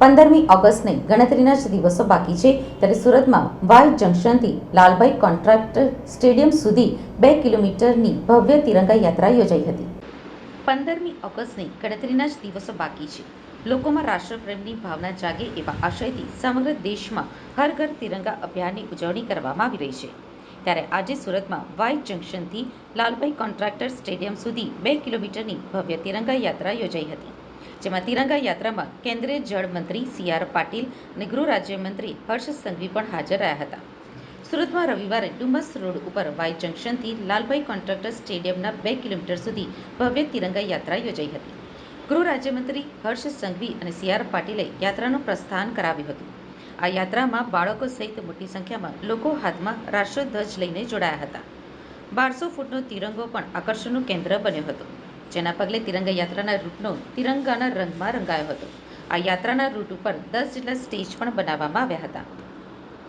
પંદરમી ઓગસ્ટને ગણતરીના જ દિવસો બાકી છે. ત્યારે સુરતમાં વાય જંકશનથી લાલભાઈ કોન્ટ્રાક્ટર સ્ટેડિયમ સુધી બે કિલોમીટરની ભવ્ય તિરંગા યાત્રા યોજાઈ હતી. પંદરમી ઓગસ્ટને ગણતરીના જ દિવસો બાકી છે. લોકોમાં રાષ્ટ્રપ્રેમની ભાવના જાગે એવા આશયથી સમગ્ર દેશમાં હર ઘર તિરંગા અભિયાનની ઉજવણી કરવામાં આવી રહી છે. ત્યારે આજે સુરતમાં વાય જંકશનથી લાલભાઈ કોન્ટ્રાક્ટર સ્ટેડિયમ સુધી બે કિલોમીટરની ભવ્ય તિરંગા યાત્રા યોજાઈ હતી. જેમાં તિરંગા યાત્રામાં કેન્દ્રીય જળ મંત્રી સી આર પાટીલ અને ગૃહ રાજ્યમંત્રી હર્ષ સંઘવી પણ હાજર રહ્યા હતા. સુરતમાં રવિવારે ડુમસ રોડ ઉપર વાય જંકશનથી લાલભાઈ કોન્ટ્રાક્ટર સ્ટેડિયમના બે કિલોમીટર સુધી ભવ્ય તિરંગા યાત્રા યોજાઈ હતી. ગૃહ રાજ્યમંત્રી હર્ષ સંઘવી અને સી આર પાટીલે યાત્રાનું પ્રસ્થાન કરાવ્યું હતું. આ યાત્રામાં બાળકો સહિત મોટી સંખ્યામાં લોકો હાથમાં રાષ્ટ્રધ્વજ લઈને જોડાયા હતા. બારસો ફૂટનો તિરંગો પણ આકર્ષણનું કેન્દ્ર બન્યો હતો. જેના પગલે તિરંગા યાત્રાના રૂટનો તિરંગાના રંગમાં રંગાયો હતો. આ યાત્રાના રૂટ ઉપર દસ જેટલા સ્ટેજ પણ બનાવવામાં આવ્યા હતા.